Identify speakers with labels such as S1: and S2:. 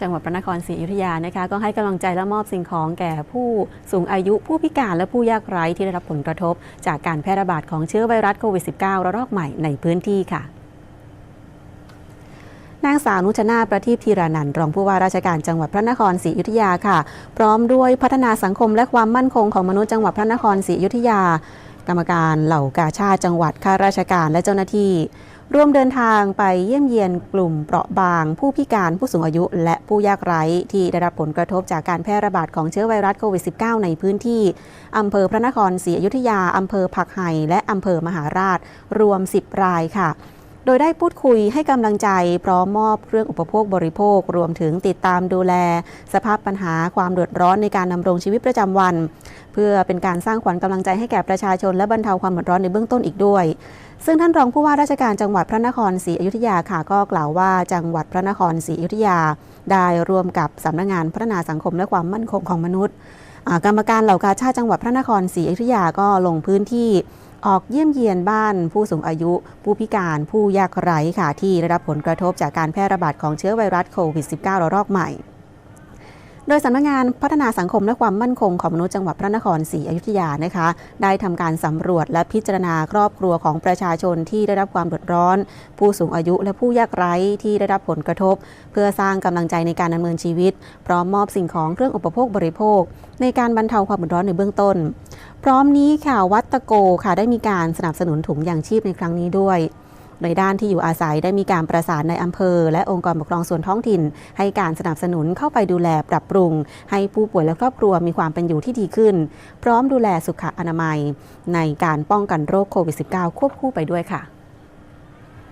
S1: จังหวัดพระนครศรีอยุธยานะคะ ก็ให้กำลังใจและมอบสิ่งของแก่ผู้สูงอายุผู้พิการและผู้ยากไร้ที่ได้รับผลกระทบ จากการแพร่ระบาดของเชื้อไวรัสโควิด -19 ระลอกใหม่ในพื้นที่ค่ะนางสาวนุชนาประทีปธีรานันท์รองผู้ว่าราชการจังหวัดพระนครศรีอยุธยาค่ะ พร้อมด้วยพัฒนาสังคมและความมั่นคงของมนุษย์จังหวัดพระนครศรีอยุธยา กรรมการเหล่ากาชาติจังหวัดข้าราชการและเจ้าหน้าที่ ร่วมเดินทางไปเยี่ยมเยียนกลุ่มเปราะบาง ผู้พิการผู้สูงอายุ และผู้ยากไร้ที่ได้รับผลกระทบจากการแพร่ระบาดของเชื้อไวรัสโควิด -19 ในพื้นที่ อำเภอพระนครศรีอยุธยา อำเภอผักไห่และอำเภอมหาราช รวม 10 รายค่ะ โดยได้พูดคุยให้กำลังใจ พร้อมมอบเครื่องอุปโภคบริโภค รวมถึงติดตามดูแล สภาพปัญหาความเดือดร้อนในการดำรงชีวิตประจำวัน เพื่อเป็นการสร้างขวัญกำลังใจให้แก่ประชาชนและบรรเทาความเดือดร้อนในเบื้องต้นอีกด้วย ซึ่งท่านรองผู้ว่าราชการจังหวัดพระนครศรีอยุธยาค่ะก็กล่าวว่าจังหวัดพระนครศรีอยุธยา ได้ร่วมกับสำนักงานพัฒนาสังคมและความมั่นคงของมนุษย์กรรมการเหล่ากาชาติจังหวัดพระนครศรีอยุธยาก็ลงพื้นที่ ออกเยี่ยมเยียนบ้านผู้สูงอายุ ผู้พิการผู้ยากไร้ค่ะ ที่ได้รับผลกระทบจากการแพร่ระบาดของเชื้อไวรัสโควิด -19 ระลอกใหม่ โดยสำนักงานพัฒนาสังคมและความมั่นคงของมนุษย์จังหวัดพระนครศรีอยุธยานะคะ ได้ทำการสำรวจและพิจารณาครอบครัวของประชาชนที่ได้รับความเดือดร้อน ผู้สูงอายุและผู้ยากไร้ที่ได้รับผลกระทบ เพื่อสร้างกำลังใจในการดำเนินชีวิต พร้อมมอบสิ่งของเครื่องอุปโภคบริโภค ในการบรรเทาความเดือดร้อนในเบื้องต้น พร้อมนี้ค่ะวัดตะโกค่ะได้มีการสนับสนุนถุงยางชีพในครั้งนี้ด้วยในด้านที่อยู่อาศัยได้มีการประสานในอำเภอ และองค์กรปกครองส่วนท้องถิ่น ให้การสนับสนุนเข้าไปดูแลปรับปรุง ให้ผู้ป่วยและครอบครัวมีความเป็นอยู่ที่ดีขึ้น พร้อมดูแลสุขอนามัย ในการป้องกันโรคโควิด -19 ควบคู่ไปด้วยค่ะ